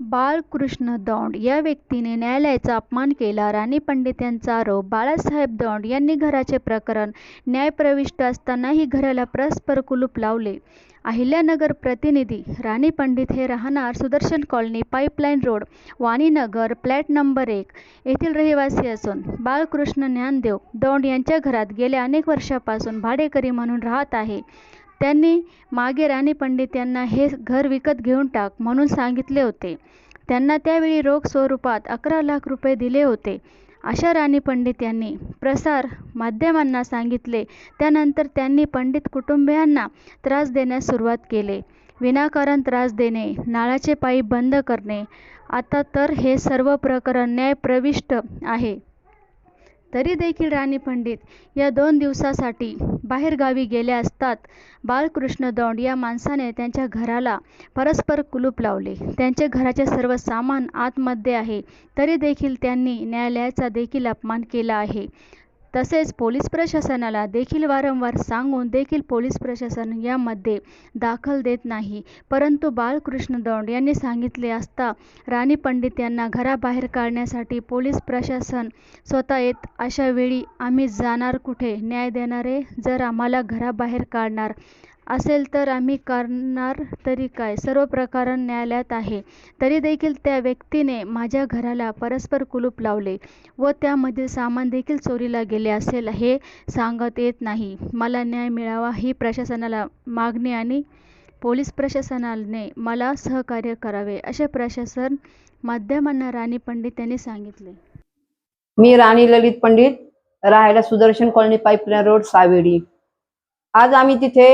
बाळकृष्ण दौंड या व्यक्तीने न्यायालयाचा अपमान केला. राणी पंडित यांचा आरोप बाळासाहेब दौंड यांनी घराचे प्रकरण न्यायप्रविष्ट असतानाही घराला परस्पर कुलूप लावले. अहिल्यानगर प्रतिनिधी राणी पंडित हे राहणार Sudarshan colony pipeline road Waninagar flat number एक येथील रहिवासी असून बाळकृष्ण ज्ञानदेव दौंड यांच्या घरात गेल्या अनेक वर्षापासून भाडेकरी म्हणून राहत आहे. त्यांनी मागे राणी पंडित यांना हे घर विकत घेऊन टाक म्हणून सांगितले होते. त्यांना त्यावेळी रोख स्वरूपात अकरा लाख रुपये दिले होते. अशा राणी पंडित यांनी प्रसार माध्यमांना सांगितले. त्यानंतर त्यांनी पंडित कुटुंबियांना त्रास देण्यास सुरुवात केले. विनाकारण त्रास देणे नाळाचे पाईप बंद करणे आता तर हे सर्व प्रकरण न्यायप्रविष्ट आहे. तरी देखील राणी पंडित या दोन दिवसासाठी बाहेरगावी गेल्या असतात. बाळकृष्ण दौंड या माणसाने त्यांच्या घराला परस्पर कुलूप लावले. त्यांचे घराचे सर्व सामान आतमध्ये आहे. तरी देखील त्यांनी न्यायालयाचा देखील अपमान केला आहे. तसेच पोलीस प्रशासनाला देखील वारंवार सांगून देखील पोलीस प्रशासन यामध्ये दाखल देत नाही. परंतु बाळकृष्ण दौंड यांनी सांगितले असता राणी पंडित यांना घराबाहेर काढण्यासाठी पोलीस प्रशासन स्वतः येत अशा वेळी आम्ही जाणार कुठे? न्याय देणारे? जर आम्हाला घराबाहेर काढणार असेल तर आम्ही करणार तरी काय? सर्व प्रकरण न्यायालयात आहे. तरी देखील त्या व्यक्तीने माझ्या घराला परस्पर कुलूप लावले व त्यामधील सामान देखील चोरीला गेले असेल हे सांगत येत नाही. मला न्याय मिळावा ही प्रशासनाला मागणी आणि पोलीस प्रशासनाने मला सहकार्य करावे असे प्रशासन माध्यमांना राणी पंडित यांनी सांगितले. मी राणी ललित पंडित राहायला Sudarshan colony pipeline road Savedi. आज आम्ही तिथे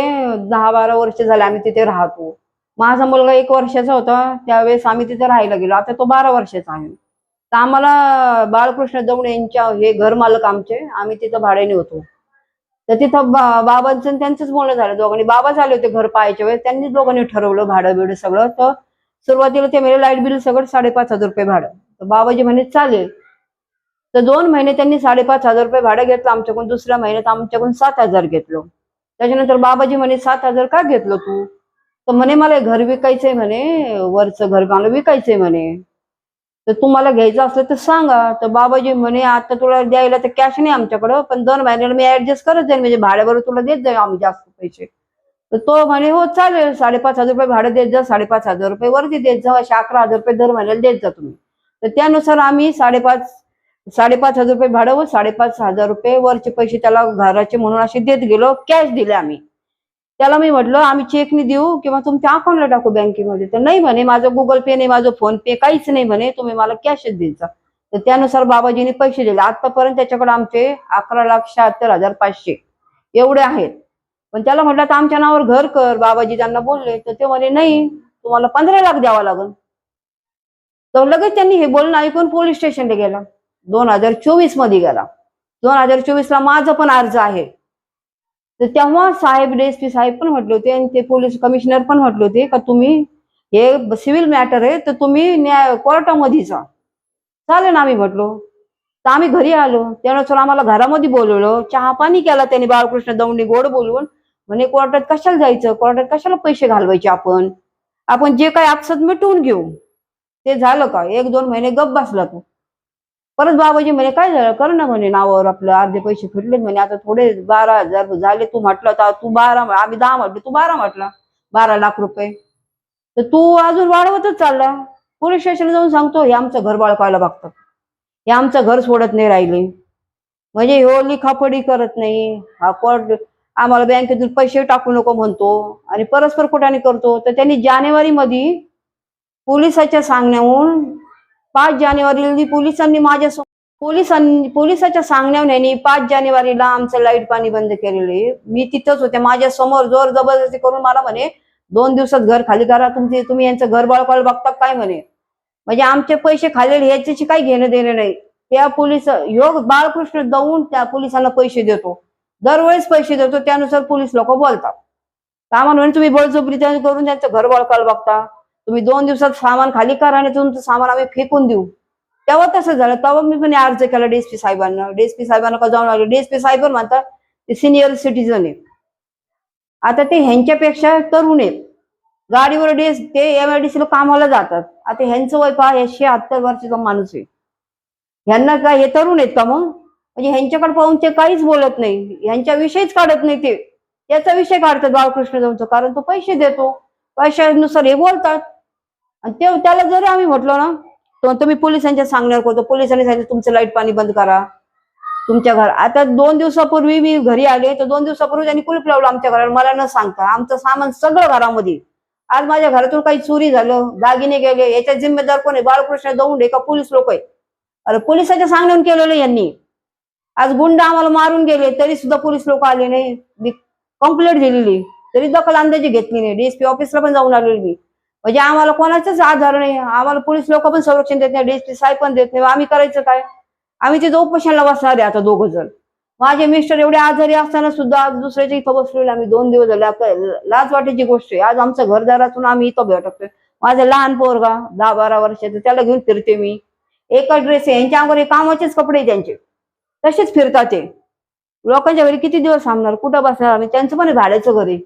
दहा बारा वर्ष झाले आम्ही तिथे राहतो. माझा मुलगा एक वर्षाचा होता त्यावेळेस आम्ही तिथे राहायला गेलो. आता तो बारा वर्षाचा आहे. तर आम्हाला बाळकृष्ण दौंड यांच्या हे घर मालक आमचे आम्ही तिथं भाड्याने होतो. तर तिथं बा बाबांचं आणि त्यांचंच बोलणं झालं. दोघांनी बाबा झाले होते घर पाहायच्या वेळेस त्यांनी दोघांनी ठरवलं भाडं बिडं सगळं. तर सुरुवातीला ते म्हणजे लाइट बिल सगळं साडेपाच हजार रुपये भाडं. तर बाबाजी म्हणे चालेल. तर दोन महिने त्यांनी साडेपाच हजार रुपये भाडं घेतलं आमच्याकडून दुसऱ्या महिन्यात आमच्याकडून सात हजार घेतलं. त्याच्यानंतर बाबाजी म्हणे सात हजार का घेतलं तू? तर म्हणे मला घर विकायचंय म्हणे वरचं घर मला विकायचंय म्हणे. तर तुम्हाला घ्यायचं असलं तर सांगा. तर बाबाजी म्हणे आता तुला द्यायला तर कॅश नाही आमच्याकडं पण दोन महिन्याला मी ऍडजस्ट करत जाईन म्हणजे भाड्याबरोबर तुला देत जाईल आम्ही जास्त पैसे. तर तो म्हणे हो चालेल साडेपाच हजार रुपये भाडं देत जा साडेपाच हजार रुपये वरती देत जा असे अकरा हजार रुपये दर महिन्याला देत जा तुम्ही. तर त्यानुसार आम्ही साडेपाच साडेपाच हजार रुपये भाडं व साडेपाच हजार रुपये वरचे पैसे त्याला घराचे म्हणून असे देत गेलो कॅश दिले आम्ही. त्याला मी म्हटलं आम्ही चेकने देऊ किंवा तुमच्या अकाउंटला टाकू बँकेमध्ये. तर नाही म्हणे माझं गुगल पे नाही माझं फोन पे काहीच नाही म्हणे तुम्ही मला कॅशच द्यायचा. तर त्यानुसार बाबाजीने पैसे दिले. आतापर्यंत त्याच्याकडे आमचे अकरा लाख शहात्तर हजार पाचशे एवढे आहेत. पण त्याला म्हटलं तर आमच्या नावावर घर कर. बाबाजी त्यांना बोलले तर ते म्हणे नाही तुम्हाला पंधरा लाख द्यावा लागेल. तर लगेच त्यांनी हे बोलणं ऐकून पोलीस स्टेशनला गेला. दोन हजार चोवीसमध्ये गेला. दोन हजार चोवीस ला माझा पण अर्ज आहे. तर तेव्हा साहेब डीएसपी साहेब पण म्हटले होते आणि ते पोलीस कमिशनर पण म्हटले होते का तुम्ही हे सिव्हिल मॅटर आहे तर तुम्ही न्याय कोर्टामध्ये जा. चालेल ना आम्ही म्हटलो. तर आम्ही घरी आलो. त्यानुसार आम्हाला घरामध्ये बोलवलं. चहा पाणी केला त्याने बाळकृष्ण दौंडी गोड बोलवून. म्हणे कोर्टात कशाला जायचं? कोर्टात कशाला पैसे घालवायचे आपण? आपण जे काही आपसात मिटवून घेऊ. ते झालं का? एक दोन महिने गप बसला तू. परत बाबाजी म्हणे काय झालं? कर ना म्हणे नावावर आपलं अर्धे पैसे फिरले म्हणे. आता थोडे बारा हजार झाले तू म्हटलं तर तू बारा आम्ही दहा म्हटलं तू बारा म्हटला बारा लाख रुपये. तर तू अजून वाढवतच चालला. पोलीस स्टेशनला जाऊन सांगतो हे आमचं घर बाळकायला बघतात. हे आमचं घर सोडत नाही राहिले. म्हणजे ह्यो लिखापडी करत नाही. हा कोर्ट आम्हाला बँकेतून पैसे टाकू नको म्हणतो. आणि परस्पर कुठाने करतो. तर त्यांनी जानेवारी मध्ये पोलिसाच्या सांगण्याहून पाच जानेवारीला पोलिसांनी माझ्या पोलिसांनी पोलिसाच्या सांगण्याने पाच जानेवारीला आमचं लाइट पाणी बंद केलेले मी तिथंच होते. माझ्यासमोर जोर जबरदस्ती करून मला म्हणे दोन दिवसात घर खाली करा तुमचे तुम्ही यांचं घर बाळकाला बघता काय म्हणे? म्हणजे आमचे पैसे खाल्लेले याच्याशी काही घेणं देणं नाही. त्या पोलीस योग बाळकृष्ण दवून त्या पोलिसांना पैसे देतो. दरवेळेस पैसे देतो त्यानुसार पोलीस लोक बोलतात. का म्हणून तुम्ही बळजबरी त्यांनी करून त्यांचं घर बाळकाला बघता? तुम्ही दोन दिवसात सामान खाली करा आणि तुमचं सामान आम्ही फेकून देऊ. तेव्हा तसं झालं. तेव्हा मी पण अर्ज केला डीएसपी साहेबांना. डीएसपी साहेबांना का जाऊन आलो? डीएसपी साहेब म्हणतात ते सिनियर सिटीजन आहे. आता ते ह्यांच्यापेक्षा तरुण आहेत. गाडीवर डेस ते एमआयडीसी ला कामाला जातात. आता ह्यांचं वय पहा एकशे शहात्तर वर्षाचा माणूस आहे. ह्यांना काय हे तरुण आहेत का मग? म्हणजे ह्यांच्याकडे पाहून ते काहीच बोलत नाही. ह्यांच्या विषयीच काढत नाही ते. त्याचा विषय काढतात बाळकृष्ण जाऊनचा कारण तो पैसे देतो. पैशानुसार हे बोलतात. आणि ते त्याला जरी आम्ही म्हटलो ना तो तुम्ही पोलिसांच्या सांगण्यावर करतो. पोलिसांनी सांगितलं तुमचं लाइट पाणी बंद करा. तुमच्या घर आता दोन दिवसापूर्वी मी घरी आले तर दोन दिवसापूर्वी त्यांनी कुलूप लावलं आमच्या घरावर. मला न सांगता आमचं सामान सगळं घरामध्ये. आज माझ्या घरातून काही चोरी झालं दागिने गेले याच्या जिम्मेदार कोण आहे? बाळकृष्ण दौंडे का? पोलीस लोक आहे. अरे पोलिसाच्या सांगण्यावर केलेलं यांनी. आज गुंड आम्हाला मारून गेले तरी सुद्धा पोलीस लोक आले नाही. मी कंप्लेंट दिलेली. तरी दखल अंदाजी घेतली नाही. डीएसपी ऑफिसला पण जाऊन आलेली मी. म्हणजे आम्हाला कोणाचाच आधार नाही. आम्हाला पोलीस लोक पण संरक्षण देत नाही डीएसपी साहेब पण देत नाही. आम्ही करायचं काय? आम्ही तिथं उपोषणाला बसणार आहे आता दोघ जण माझे मिस्टर एवढे आजारी असताना सुद्धा आज दुसऱ्याच्या इथं बसलेलो आम्ही दोन दिवस झाले. आपल्या लाज वाटायची गोष्ट आहे. आज आमचं घरदारातून आम्ही इथं भेटतोय. माझं लहान पोरगा दहा बारा वर्षाचं त्याला घेऊन फिरते मी. एका ड्रेस आहे. यांच्या अंगावर कामाचेच कपडे त्यांचे. तसेच फिरतात ते. लोकांच्या घरी किती दिवस थांबणार? कुठं बसणार? आम्ही त्यांचं पण आहे भाड्याचं घरी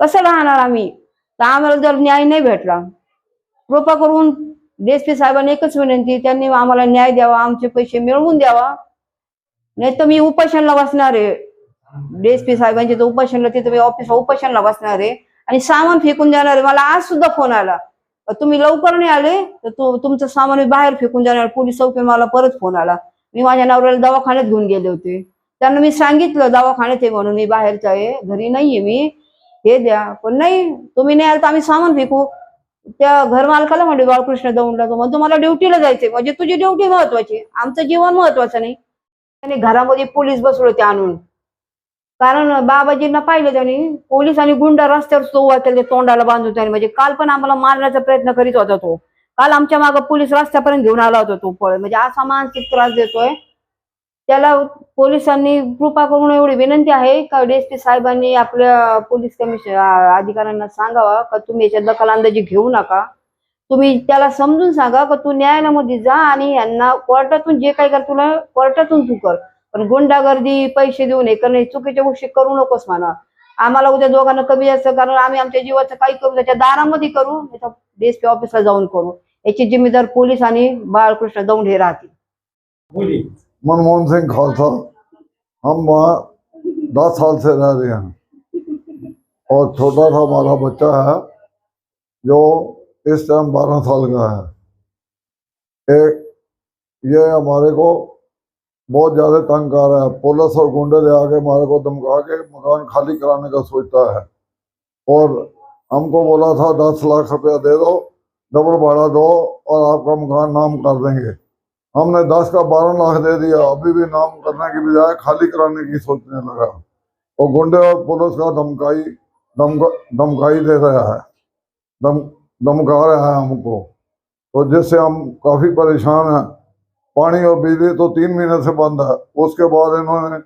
कसं राहणार आम्ही? तर आम्हाला जर न्याय नाही भेटला कृपा करून डीएसपी साहेबांनी एकच विनंती त्यांनी आम्हाला न्याय द्यावा आमचे पैसे मिळवून द्यावा. नाही तर मी उपोषणला बसणार आहे. डीएसपी साहेबांच्या तर उपोषणला तिथे मी ऑफिसला उपोषणला बसणार आहे. आणि सामान फेकून देणार आहे. मला आज सुद्धा फोन आला. तुम्ही लवकर नाही आले तर तु, तुमचं सामान मी बाहेर फेकून जाणार पोलीस चौकीवर मला परत फोन आला. मी माझ्या नवऱ्याला दवाखान्यात घेऊन गेले होते. त्यांना मी सांगितलं दवाखान्यात आहे म्हणून मी बाहेरचं आहे. घरी नाहीये मी. हे द्या. पण नाही तुम्ही नाही आलं तर आम्ही सामान फेकू त्या घर मालकाला म्हणजे बाळकृष्ण दौंडला तो म्हणतो मला ड्युटीला जायचंय. म्हणजे तुझी ड्युटी महत्वाची. आमचं जीवन महत्वाचं नाही. त्याने घरामध्ये पोलीस बसवले ते आणून. कारण बाबाजींना पाहिलं त्याने पोलीस आणि गुंडा रस्त्यावर तो त्याला तोंडाला बांधून त्याने. म्हणजे काल पण आम्हाला मारण्याचा प्रयत्न करीत होता तो. काल आमच्या मागे पोलीस रस्त्यापर्यंत घेऊन आला होता तो पळ. म्हणजे असा मानसिक त्रास देतोय. त्याला पोलिसांनी कृपा करून एवढी विनंती आहे का डीएसपी साहेबांनी आपल्या पोलीस कमिशन अधिकाऱ्यांना सांगावा का तुम्ही याच्यात दखल अंदाजी घेऊ नका? तुम्ही त्याला समजून सांगा का तू न्यायालयामध्ये जा आणि यांना कोर्टातून जे काही कर तुला कोर्टातून तू कर. पण गुंडागर्दी पैसे देऊ नये कारण चुकीच्या गोष्टी करू नकोस म्हणा. आम्हाला उद्या दोघांना कमी जास्त कारण आम्ही आमच्या जीवाचं काही करू त्याच्या दारामध्ये करू डीएसपी ऑफिसला जाऊन करू. याची जिम्मेदार पोलीस आणि बाळकृष्ण दौंड हे राहतील. मनमोहन सिंह खालसा, हम वहाँ दस साल से रह रहे हैं। और छोटा सा हमारा बच्चा है, जो इस टाइम बारह साल का है। एक, ये हमारे को बहुत ज़्यादा तंग कर रहा है। पुलिस और गुंडे ले आके हमारे को धमका के मकान खाली कराने का सोचता है। और हमको बोला था, दस लाख रुपया दे दो, डबल भाड़ा दो और आपका मकान नाम कर देंगे। हमने दस का बारह लाख दे दिया, अभी भी नाम करने की बजाय खाली कराने की सोचने लगा। और गुंडे और पुलिस का धमकाई, धमका, धमकाई दे रहा है। धम, धमका रहा है हमको। तो जिससे हम काफ़ी परेशान हैं। पानी और बिजली तो तीन महीने से बंद है। उसके बाद इन्होंने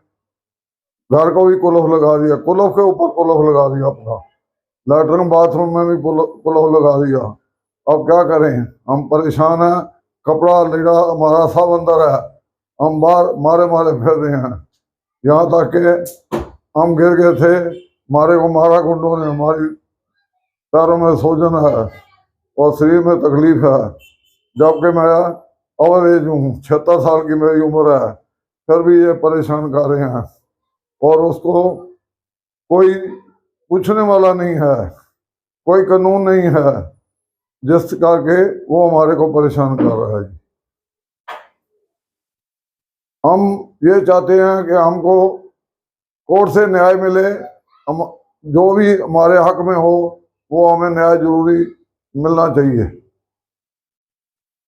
घर को भी कुल्फ लगा दिया। कुल्फ के ऊपर कुल्फ लगा दिया अपना। लेटरिन बाथरूम में भी कुल- कुलफ लगा दिया। अब क्या करें? हम परेशान हैं। कपड़ा लीड़ा हमारा सब अंदर है। हम बाहर मारे मारे फिर रहे हैं। यहाँ तक के हम गिर गए थे। मारे को मारा गुंडों ने। हमारी पैरों में सोजन है और शरीर में तकलीफ़ है। जबकि मैं ओवर एज हूँ, छिहत्तर साल की मेरी उम्र है, फिर भी ये परेशान कर रहे हैं। और उसको कोई पूछने वाला नहीं है। कोई कानून नहीं है। जिस करके वो हमारे को परेशान कर रहा है। हम ये चाहते हैं कि हमको कोर्ट से न्याय मिले, हम जो भी हमारे हक में हो, वो हमें न्याय ज़रूरी मिलना चाहिए।